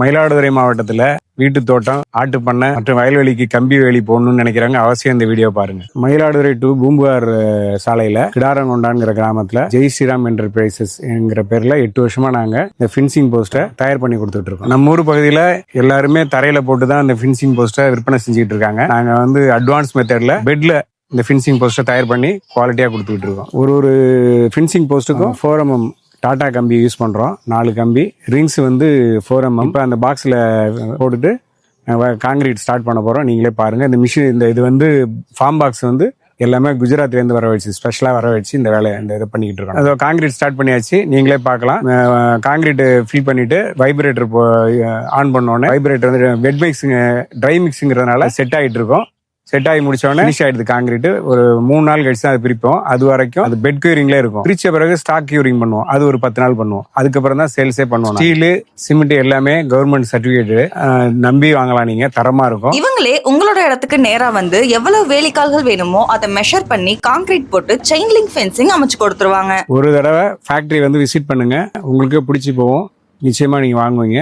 மயிலாடுதுறை மாவட்டத்துல வீட்டு தோட்டம் ஆட்டு பண்ணை மற்றும் வயல்வெளிக்கு கம்பி வேலி போடணும்னு நினைக்கிறாங்க. அவசியம் இந்த வீடியோ பாருங்க. மயிலாடுதுறை டு பூம்புகார் சாலையில கிடாரங்கொண்டான்ங்கிற கிராமத்துல ஜெய் ஸ்ரீராம் என்டர்பிரைசஸ் என்கிற பேர்ல எட்டு வருஷமா நாங்க இந்த பின்சிங் போஸ்ட்டை தயார் பண்ணி கொடுத்துட்டு இருக்கோம். நம்ம ஊர் பகுதியில எல்லாருமே தரையில போட்டு தான் இந்த பின்சிங் போஸ்ட்டை விற்பனை செஞ்சுட்டு இருக்காங்க. நாங்க வந்து அட்வான்ஸ் மெத்தட்ல பெட்ல இந்த ஃபின்சிங் போஸ்ட்டை தயார் பண்ணி குவாலிட்டியாக கொடுத்துக்கிட்டு இருக்கோம். ஒரு ஒரு ஃபின்சிங் போஸ்ட்டுக்கும் ஃபோரமம் டாட்டா டாடா கம்பி யூஸ் பண்ணுறோம் நாலு கம்பி. ரிங்ஸ் வந்து ஃபோர் எம்எம் இப்போ அந்த பாக்ஸில் போட்டுட்டு காங்கிரீட் ஸ்டார்ட் பண்ண போகிறோம் நீங்களே பாருங்கள் இந்த மிஷின் இந்த இது வந்து ஃபார்ம் பாக்ஸ் வந்து எல்லாமே குஜராத்லேருந்து வர வச்சு ஸ்பெஷலாக வர வச்சு இந்த வேலையை இந்த இதை பண்ணிக்கிட்டு இருக்கோம். அதோ காங்கிரீட் ஸ்டார்ட் பண்ணியாச்சு. நீங்களே பார்க்கலாம். காங்கிரீட் ஃபில் பண்ணிட்டு வைப்ரேட்டர் ஆன் பண்ணோடனே வைப்ரேட்டர் வந்து வெட் மிக்ஸுங்க ட்ரை மிக்ஸுங்கிறதுனால செட் ஆகிட்டு இருக்கோம். செட் ஆகி முடிச்ச உடனே ஃபினிஷ் ஆயிடுது காங்கிரீட் ஒரு மூணு நாள் கழிச்சு தான் அதை பிரிப்போம். அது வரைக்கும் அது பெட் கியூரிங்ல இருக்கும். பிரிச்ச பிறகு ஸ்டாக் கியூரிங் பண்ணுவோம். அது ஒரு பத்து நாள் பண்ணுவோம். அதுக்கப்புறம் தான் சேல்ஸே பண்ணுவோம் ஸ்டீலு சிமெண்ட் எல்லாமே கவர்மெண்ட் சர்டிபிகேட் நம்பி வாங்கலாம் நீங்க. தரமா இருக்கும். இவங்களே உங்களோட இடத்துக்கு நேரா வந்து எவ்வளவு வேலிக்கால்கள் வேணுமோ அதை மெஷர் பண்ணி கான்கிரீட் போட்டு செயின் லிங்க் ஃபென்சிங் அமைச்சு கொடுத்துருவாங்க. ஒரு தடவை ஃபேக்டரி வந்து விசிட் பண்ணுங்க. உங்களுக்கு பிடிச்சி போவோம் நிச்சயமா நீங்க வாங்குவீங்க.